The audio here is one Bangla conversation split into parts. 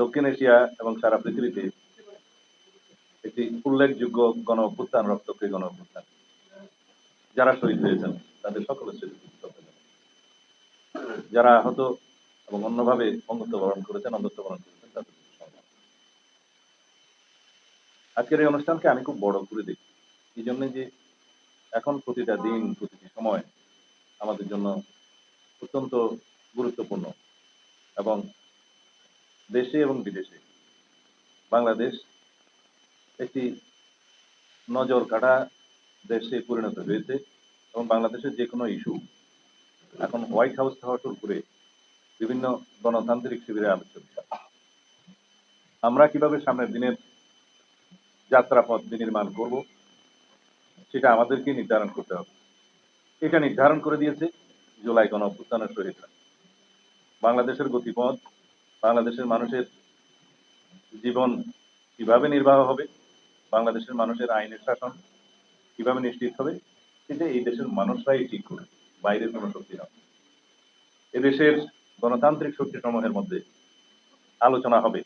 দক্ষিণ এশিয়া এবং সারা পৃথিবীতে একটি উল্লেখযোগ্য গণ অভ্যুত্থান রক্তক্ষয়ী গণ অভ্যুত্থান যারা শহীদ হয়েছেন, তাদের সকলের স্মৃতি যারা আহত এবং অন্যভাবে অঙ্গত্ব বরণ করেছেন অন্ধত্ব বরণ করেছেন, তাদের আজকের এই অনুষ্ঠানকে আমি খুব বড় করে দেখি। এই জন্য যে এখন প্রতিটা দিন, প্রতিটি সময় আমাদের জন্য অত্যন্ত গুরুত্বপূর্ণ এবং দেশে এবং বিদেশে। বাংলাদেশ একটি নজর কাটা দেশে পরিণত হয়েছে এবং বাংলাদেশের যে কোনো ইস্যু, এখন হোয়াইট হাউস হওয়া শুরু বিভিন্ন গণতান্ত্রিক শিবিরে বিষয়। আমরা কীভাবে সামনের দিনের যাত্রাপথ বিনির্মাণ করব, সেটা আমাদেরকে নির্ধারণ করতে হবে। এটা নির্ধারণ করে দিয়েছে জুলাই গণ অভ্যুত্থানের শহীদরা। বাংলাদেশের গতিপথ বাংলাদেশের মানুষের জীবন কীভাবে নির্বাহ হবে, বাংলাদেশের মানুষের আইনের শাসন কীভাবে নিশ্চিত হবে, সেটা এই দেশের মানুষরাই ঠিক করবে, বাইরের কোনো শক্তি নয়। এদেশের গণতান্ত্রিক শক্তি সমূহের মধ্যে আলোচনা হবে,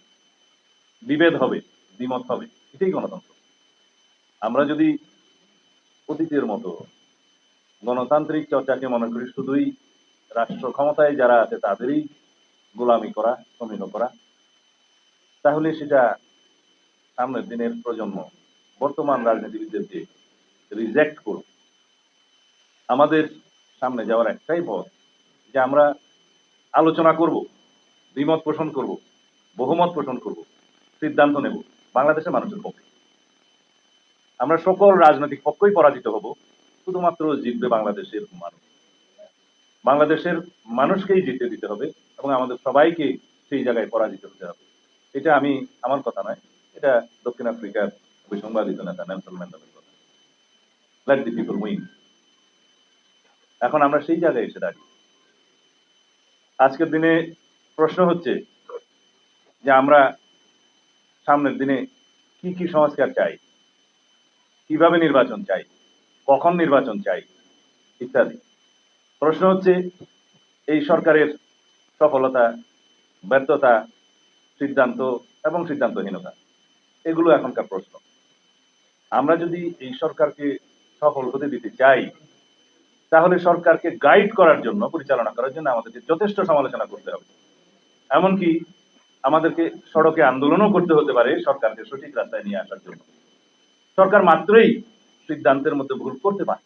বিভেদ হবে, দ্বিমত হবে, এটাই গণতন্ত্র। আমরা যদি অতীতের মতো গণতান্ত্রিক চর্চাকে মনে করি, শুধুই রাষ্ট্র ক্ষমতায় যারা আছে তাদেরই গোলামি করা সমীহ করা। তাহলে সেটা সামনের দিনের প্রজন্ম, বর্তমান রাজনীতিবিদদেরকে রিজেক্ট করবে আমাদের সামনে যাওয়ার একটাই পথ যে আমরা আলোচনা করব, দ্বিমত পোষণ করব, বহুমত পোষণ করব, সিদ্ধান্ত নেব বাংলাদেশের মানুষের পক্ষে। আমরা সকল রাজনৈতিক পক্ষই পরাজিত হব, শুধুমাত্র জিতবে বাংলাদেশের মানুষ। বাংলাদেশের মানুষকেই জিতে দিতে হবে এবং আমাদের সবাইকে সেই জায়গায় পরাজিত হতে হবে। এটা আমি, আমার কথা নয়, এটা দক্ষিণ আফ্রিকার বিসংবাদিত নেতা নেলসন ম্যান্ডেলার কথা। লেট দি পিপল উইন এখন আমরা সেই জায়গায় এসে দাঁড়িয়ে। আজকের দিনে প্রশ্ন হচ্ছে যে আমরা সামনের দিনে কি কি সংস্কার চাই? কীভাবে নির্বাচন চাই? কখন নির্বাচন চাই? ইত্যাদি। প্রশ্ন হচ্ছে, এই সরকারের সফলতা, ব্যর্থতা, সিদ্ধান্ত এবং সিদ্ধান্তহীনতা। এগুলো এখনকার প্রশ্ন। আমরা যদি এই সরকারকে সফল হতে দিতে চাই, তাহলে সরকারকে গাইড করার জন্য, পরিচালনা করার জন্য আমাদেরকে যথেষ্ট সমালোচনা করতে হবে। এমনকি আমাদেরকে সড়কে আন্দোলনও করতে হতে পারে সরকারকে সঠিক রাস্তায় নিয়ে আসার জন্য। সরকার মাত্রই সিদ্ধান্তের মধ্যে ভুল করতে পারে।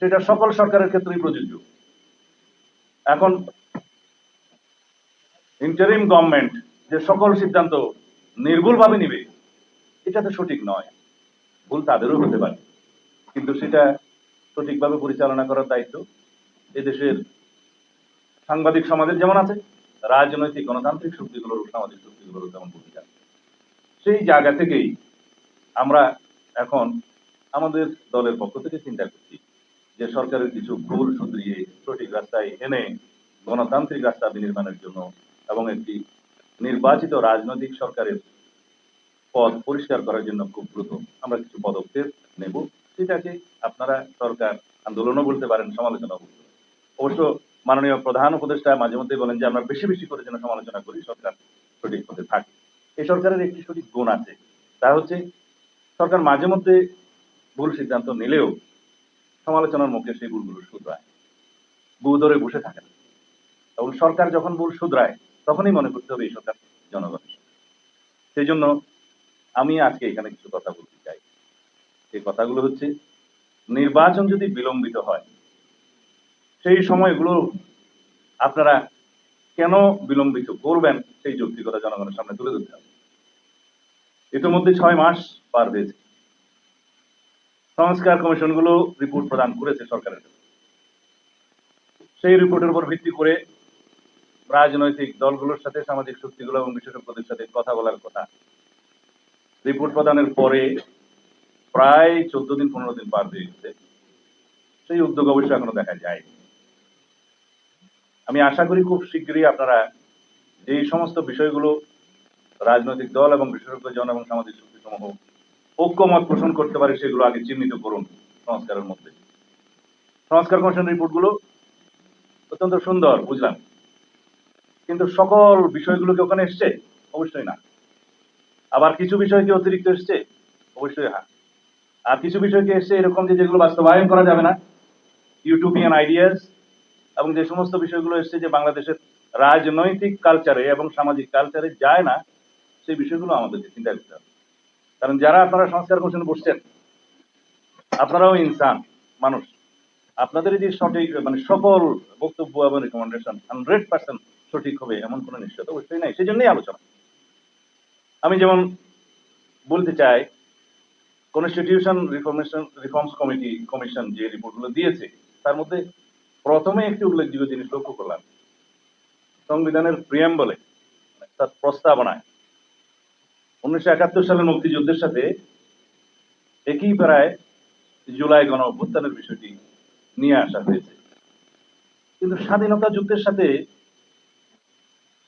সেটা সকল সরকারের ক্ষেত্রেই প্রযোজ্য। এখন ইন্টারিম গভর্নমেন্ট যে সকল সিদ্ধান্ত নির্ভুলভাবে নিবে, এটা তো সঠিক নয়। ভুল তাদেরও হতে পারে। কিন্তু সেটা সঠিকভাবে পরিচালনা করার দায়িত্ব এদেশের সাংবাদিক সমাজের যেমন আছে, রাজনৈতিক, গণতান্ত্রিক শক্তিগুলোর সামাজিক শক্তিগুলোর তেমন ভূমিকা। সেই জায়গা থেকেই আমরা এখন আমাদের দলের পক্ষ থেকে চিন্তা করছি যে সরকারের কিছু ভুল শুধরিয়ে সঠিক রাস্তায় এনে গণতান্ত্রিক রাস্তা বিনির্মাণের জন্য এবং একটি নির্বাচিত রাজনৈতিক সরকারের পদ পরিষ্কার করার জন্য খুব দ্রুত আমরা কিছু পদক্ষেপ নেব। সেটাকে আপনারা সরকার আন্দোলনও বলতে পারেন সমালোচনা বলতে অবশ্য মাননীয় প্রধান উপদেষ্টা মাঝে মধ্যে বলেন যে, আমরা বেশি বেশি করে যেন সমালোচনা করি, সরকার সঠিক পথে থাকে। এই সরকারের একটি সঠিক গুণ আছে। তা হচ্ছে, সরকার মাঝে মধ্যে ভুল সিদ্ধান্ত নিলেও সমালোচনার মুখে সেই ভুলগুলো শুধরায়। বু ধরে বসে থাকে না। এবং সরকার যখন ভুল শুধরায় তখনই মনে করতে হবে এই সরকার জনগণের সেই জন্য আমি আজকে এখানে কিছু কথা বলতে চাই। এই কথাগুলো হচ্ছে, নির্বাচন যদি বিলম্বিত হয়, সেই সময়গুলো আপনারা কেন বিলম্বিত করবেন সেই যৌক্তিকতা জনগণের সামনে তুলে ধরতে হবে। ইতিমধ্যে ছয় মাস পার হয়েছে। সংস্কার কমিশনগুলো রিপোর্ট প্রদান করেছে সরকারের সেই রিপোর্টের উপর ভিত্তি করে রাজনৈতিক দলগুলোর সাথে সামাজিক শক্তিগুলো এবং বিশেষজ্ঞদের সাথে কথা বলার কথা। রিপোর্ট প্রদানের পরে প্রায় চোদ্দ দিন, পনেরো দিন পার হয়ে গেছে। সেই উদ্যোগ অবশ্য এখনও দেখা যায় আমি আশা করি খুব শীঘ্রই আপনারা এই সমস্ত বিষয়গুলো রাজনৈতিক দল এবং বিশেষজ্ঞ জন এবং সামাজিক শক্তি সমূহ ঐক্যমত পোষণ করতে পারে, সেগুলো আগে চিহ্নিত করুন সংস্কারের মধ্যে। সংস্কার কমিশন রিপোর্টগুলো অত্যন্ত সুন্দর, বুঝলাম। কিন্তু সকল বিষয়গুলো কি ওখানে এসছে? অবশ্যই না। আবার কিছু বিষয় কি অতিরিক্ত এসছে? অবশ্যই হ্যাঁ। আর কিছু বিষয় কি এসছে এরকম যে যেগুলো বাস্তবায়ন করা যাবে না? ইউটোপিয়ান আইডিয়াস এবং যে সমস্ত বিষয়গুলো এসছে যে বাংলাদেশের রাজনৈতিক কালচারে এবং সামাজিক কালচারে যায় না, সেই বিষয়গুলো আমাদেরকে চিন্তা করতে হবে। কারণ যারা আপনারা সংস্কার কমিশনে বসছেন, আপনারাও ইনসান, মানুষ। আপনাদের যে সঠিক মানে সকল বক্তব্য এবং রেকমেন্ডেশন হান্ড্রেড পার্সেন্ট সঠিক হবে এমন কোনো নিশ্চয়তা অবশ্যই নাই সেই জন্যই আলোচনা। আমি যেমন বলতে চাই constitution reformation reforms committee commission যে রিপোর্টগুলো দিয়েছে, তার মধ্যে প্রথমে একটি উল্লেখযোগ্য জিনিস লক্ষ্য করলাম। সংবিধানের প্রিয়াম বলে তার প্রস্তাবনায়, উনিশশো একাত্তর সালের মুক্তিযুদ্ধের সাথে একই প্রায় জুলাই গণ অভ্যুত্থানের বিষয়টি নিয়ে আসা হয়েছে। কিন্তু স্বাধীনতা যুদ্ধের সাথে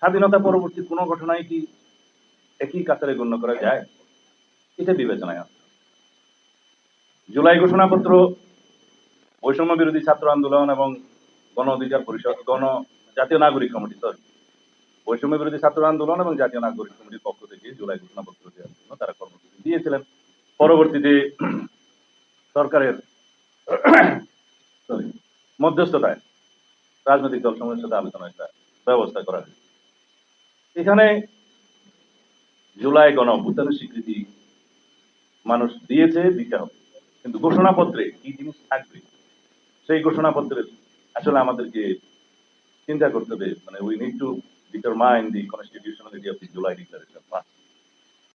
স্বাধীনতা পরবর্তী কোনো ঘটনায় কি একই কাতারে গণ্য করা যায়? এটা বিবেচনায় আসে জুলাই ঘোষণাপত্র বৈষম্য বিরোধী ছাত্র আন্দোলন এবং গণ অধিকার পরিষদ গণ জাতীয় নাগরিক কমিটি সরি বৈষম্য বিরোধী ছাত্র আন্দোলন এবং জাতীয় নাগরিক কমিটির পক্ষ থেকে জুলাই ঘোষণাপত্র দেওয়ার জন্য তারা কর্মসূচি দিয়েছিলেন। পরবর্তীতে সরকারের sorry, মধ্যস্থতায় রাজনৈতিক দল সমূহের সাথে আলোচনা একটা ব্যবস্থা করা হয়েছে। এখানে জুলাই গণ অভ্যুত্থানের স্বীকৃতি মানুষ দিয়েছে, দিতে হবে। কিন্তু ঘোষণাপত্রে কি জিনিস থাকবে? সেই ঘোষণাপত্রের আসলে আমাদেরকে চিন্তা করতে হবে। মানে we need to determine the constitutionality of the July declaration